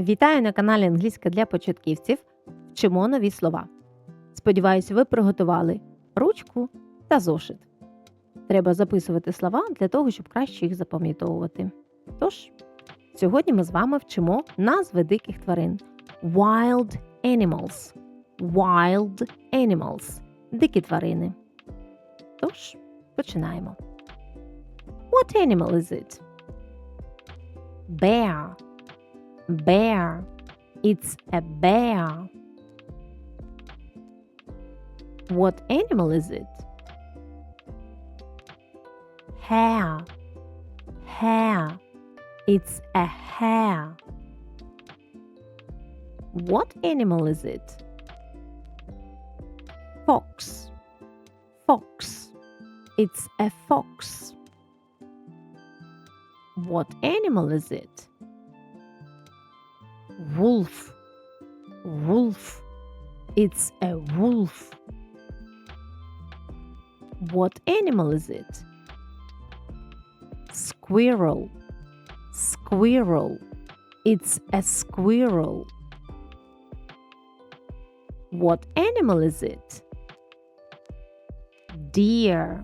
Вітаю на каналі Англійська для початківців. Вчимо нові слова. Сподіваюся, ви приготували ручку та зошит. Треба записувати слова для того, щоб краще їх запам'ятовувати. Тож, сьогодні ми з вами вчимо назви диких тварин. Wild animals. Wild animals. Дикі тварини. Тож, починаємо. What animal is it? Bear. Bear. It's a bear. What animal is it? Hare. Hare. It's a hare. What animal is it? Fox. Fox. It's a fox. What animal is it? Wolf. Wolf. It's a wolf. What animal is it? Squirrel. Squirrel. It's a squirrel. What animal is it? Deer.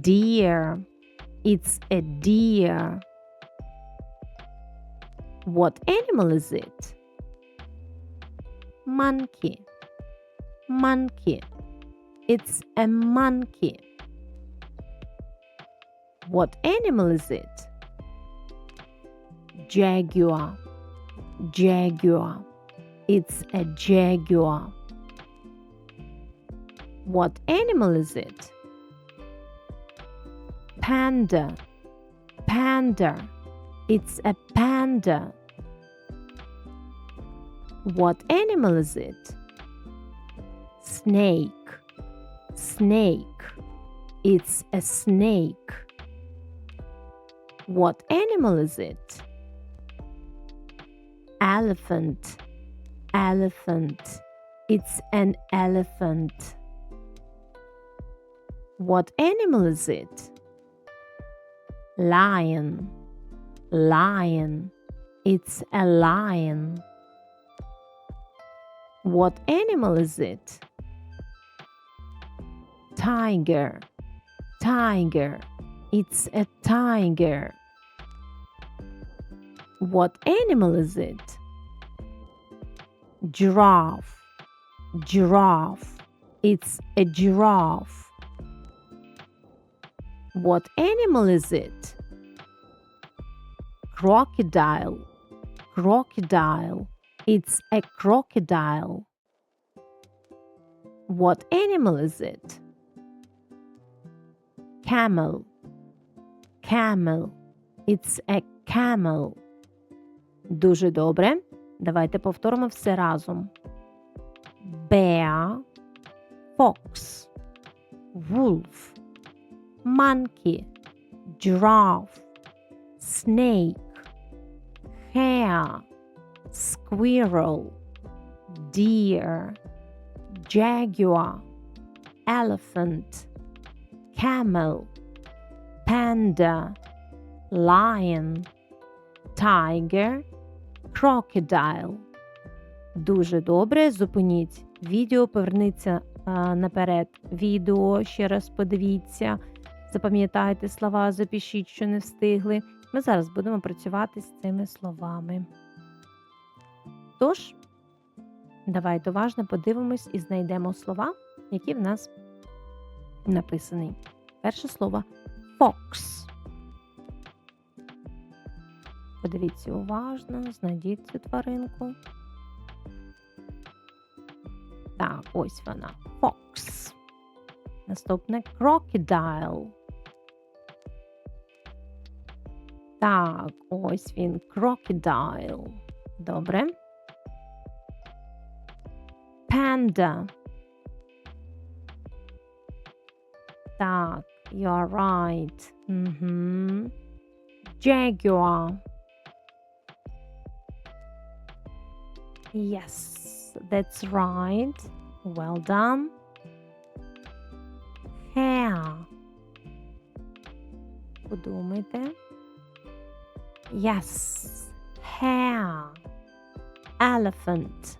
Deer. It's a deer. What animal is it? Monkey. Monkey. It's a monkey. What animal is it? Jaguar. Jaguar. It's a jaguar. What animal is it? Panda. Panda. It's a panda. What animal is it? Snake. Snake. It's a snake. What animal is it? Elephant. Elephant. It's an elephant. What animal is it? Lion. Lion. It's a lion. What animal is it? Tiger. Tiger. It's a tiger. What animal is it? Giraffe. Giraffe. It's a giraffe. What animal is it? Crocodile. Crocodile. It's a crocodile. What animal is it? Camel. Camel. It's a camel. Дуже добре. Давайте повторимо все разом. Bear, fox, wolf, monkey, giraffe, snake, hare, Squirrel, deer, jaguar, elephant, camel, panda, lion, tiger, crocodile. Дуже добре. Зупиніть відео, поверніться а, наперед відео, ще раз подивіться, запам'ятайте слова, запишіть, що не встигли. Ми зараз будемо працювати з цими словами. Тож, давайте уважно подивимось і знайдемо слова, які в нас написані. Перше слово fox. Подивіться уважно, знайдіть цю тваринку. Так, ось вона. Fox. Наступне crocodile. Так, ось він crocodile. Добре. Panda. Так, you are right. Угу. Jaguar. Yes, that's right. Well done. Hair. Подумайте. Yes, hair. elephant.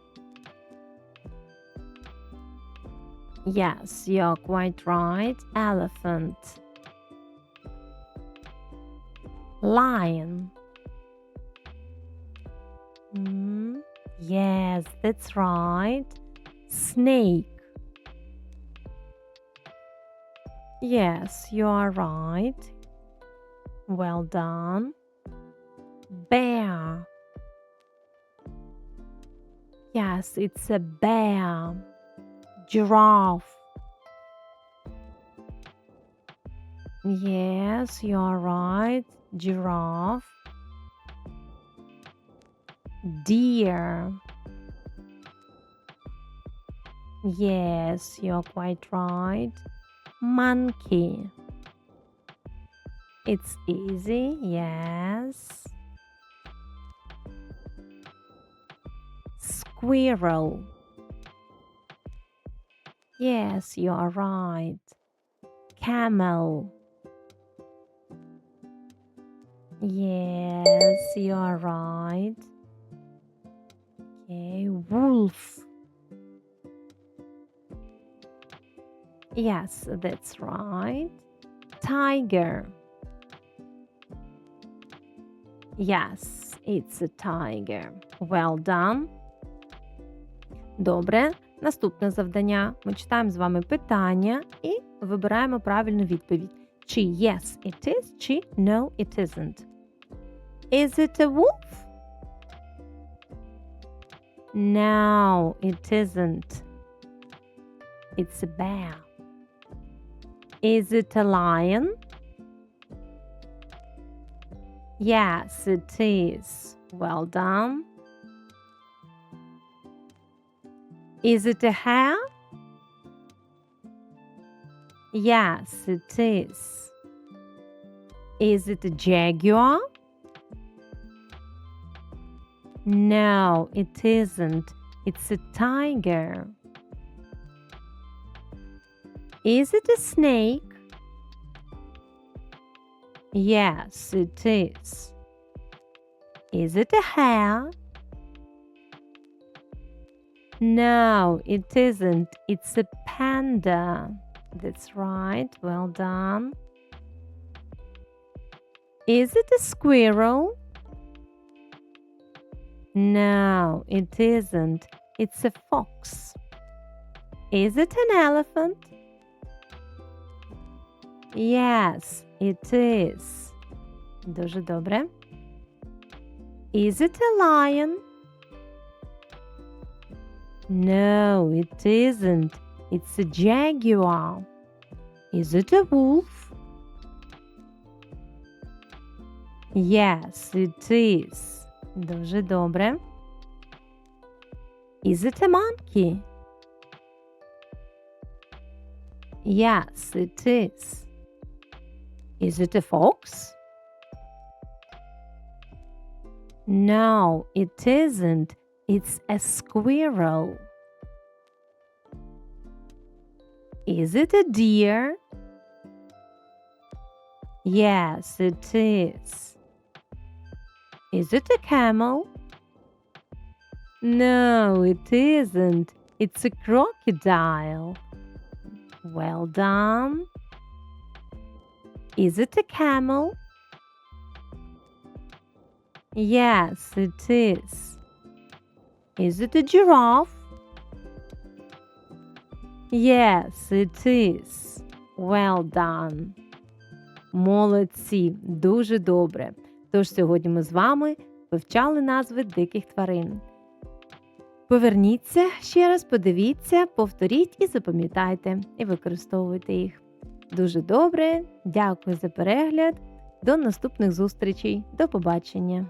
Yes, you're quite right. Elephant. Lion. Hmm, Yes, that's right. Snake. Yes, you are right. Well done. Bear. Yes, it's a bear. Giraffe. Yes, you are right. Giraffe. Deer. Yes, you're quite right. Monkey. It's easy, yes. Squirrel. Yes, you are right. Camel. Yes, you are right. Okay, wolf. Yes, that's right. Tiger. Yes, it's a tiger. Well done. Dobre. Наступне завдання. Ми читаємо з вами питання і вибираємо правильну відповідь. Чи yes, it is, чи no, it isn't. Is it a wolf? No, it isn't. It's a bear. Is it a lion? Yes, it is. Well done. Is it a hare? Yes, it is. Is it a jaguar? No, it isn't. It's a tiger. Is it a snake? Yes, it is. Is it a hare? No, it isn't. It's a panda. That's right. Well done. Is it a squirrel? No, it isn't. It's a fox. Is it an elephant? Yes, it is. Дуже добре. Is it a lion? No, it isn't. It's a jaguar. Is it a wolf? Yes, it is. Дуже добре. Is it a monkey? Yes, it is. Is it a fox? No, it isn't. It's a squirrel. Is it a deer? Yes, it is. Is it a camel? No, it isn't. It's a crocodile. Well done. Is it a camel? Yes, it is. Is it a giraffe? Yes, it is. Well done. Молодці, дуже добре. Тож сьогодні ми з вами вивчали назви диких тварин. Поверніться ще раз, подивіться, повторіть і запам'ятайте, і використовуйте їх. Дуже добре. Дякую за перегляд. До наступних зустрічей. До побачення!